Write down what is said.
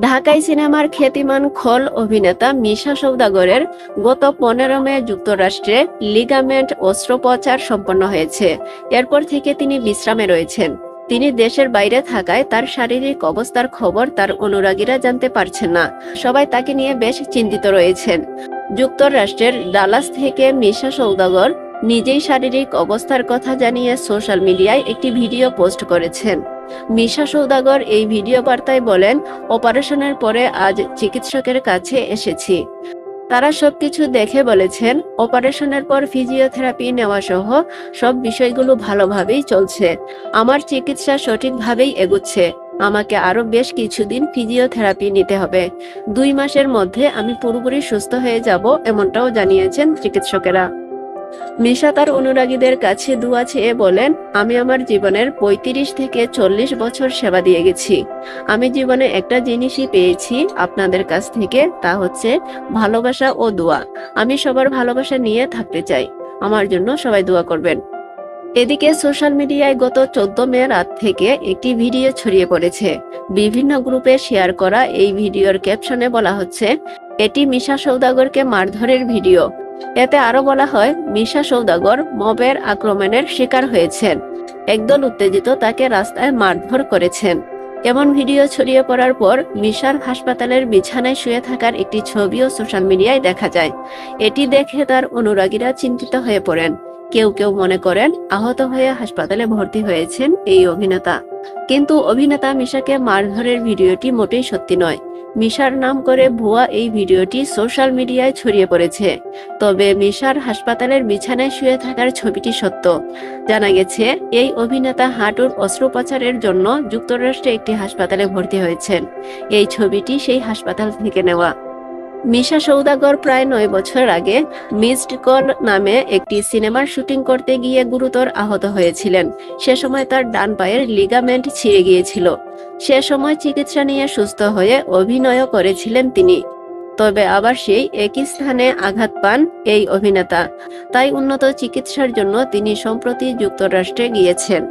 ঢাকাই সিনেমার খ্যাতিমান খল অভিনেতা মিশা সৌদাগরের গত পনেরো মে যুক্তরাষ্ট্রে লিগামেন্ট অস্ত্রোপচার সম্পন্ন হয়েছে। এরপর থেকে তিনি বিশ্রামে রয়েছেন। তিনি দেশের বাইরে থাকায় তার শারীরিক অবস্থার খবর তার অনুরাগীরা জানতে পারছেন না। সবাই তাকে নিয়ে বেশ চিন্তিত রয়েছেন। যুক্তরাষ্ট্রের ডালাস থেকে মিশা সৌদাগর নিজেই শারীরিক অবস্থার কথা জানিয়ে সোশ্যাল মিডিয়ায় একটি ভিডিও পোস্ট করেছেন। মিশা সৌদাগর এই ভিডিও বার্তায় বলেন, অপারেশনের পরে আজ চিকিৎসকের কাছে এসেছি। তারা সবকিছু দেখে বলেছেন, অপারেশনের পর ফিজিওথেরাপি নেওয়া সহ সব বিষয়গুলো ভালোভাবেই চলছে। আমার চিকিৎসা সঠিকভাবেই এগুচ্ছে। আমাকে আরও বেশ কিছুদিন ফিজিওথেরাপি নিতে হবে। দুই মাসের মধ্যে আমি পুরোপুরি সুস্থ হয়ে যাব, এমনটাও জানিয়েছেন চিকিৎসকেরা। মিশা তার অনুরাগীদের কাছে দুয়া চেয়ে বলেন, আমি আমার জীবনের পঁয়ত্রিশ থেকে চল্লিশ বছর সেবা দিয়ে গেছি। আমি জীবনে একটা জিনিসই পেয়েছি আপনাদের কাছ থেকে, তা হচ্ছে ভালোবাসা ও দোয়া। আমি সবার ভালোবাসা নিয়ে থাকতে চাই। আমার জন্য সবাই দোয়া করবেন। এদিকে সোশ্যাল মিডিয়ায় গত চোদ্দ মে রাত থেকে একটি ভিডিও ছড়িয়ে পড়েছে। বিভিন্ন গ্রুপে শেয়ার করা এই ভিডিওর ক্যাপশনে বলা হচ্ছে, এটি মিশা সৌদাগরকে মারধরের ভিডিও। এতে আরও বলা হয়, মিশা সৌদাগর মবের আক্রমণের শিকার হয়েছেন। একদল উত্তেজিত তাকে রাস্তায় মারধর করেছেন। এমন ভিডিও ছড়িয়ে পড়ার পর মিশার হাসপাতালের বিছানায় শুয়ে থাকার একটি ছবিও সোশ্যাল মিডিয়ায় দেখা যায়। এটি দেখে তার অনুরাগীরা চিন্তিত হয়ে পড়েন। কেউ কেউ মনে করেন, আহত হয়ে হাসপাতালে ভর্তি হয়েছেন এই অভিনেতা। কিন্তু অভিনেতা মিশাকে মারধরের ভিডিওটি মোটেই সত্যি নয়। মিশার নাম করে ভুয়া এই ভিডিওটি সোশ্যাল মিডিয়ায় ছড়িয়ে পড়েছে। তবে মিশার হাসপাতালের বিছানায় শুয়ে থাকার ছবিটি সত্য। জানা গেছে, এই অভিনেতা হাঁটুর অস্ত্রোপচারের জন্য যুক্তরাষ্ট্রে একটি হাসপাতালে ভর্তি হয়েছেন। এই ছবিটি সেই হাসপাতাল থেকে নেওয়া। মিশা সৌদাগর প্রায় নয় বছর আগে মিসড কল নামে একটি সিনেমার শুটিং করতে গিয়ে গুরুতর আহত হয়েছিলেন। সে সময় তার ডান পায়ের লিগামেন্ট ছিঁড়ে গিয়েছিল। সে সময় চিকিৎসা নিয়ে সুস্থ হয়ে অভিনয়ও করেছিলেন তিনি। তবে আবার সেই একই স্থানে আঘাত পান এই অভিনেতা। তাই উন্নত চিকিৎসার জন্য তিনি সম্প্রতি যুক্তরাষ্ট্রে গিয়েছেন।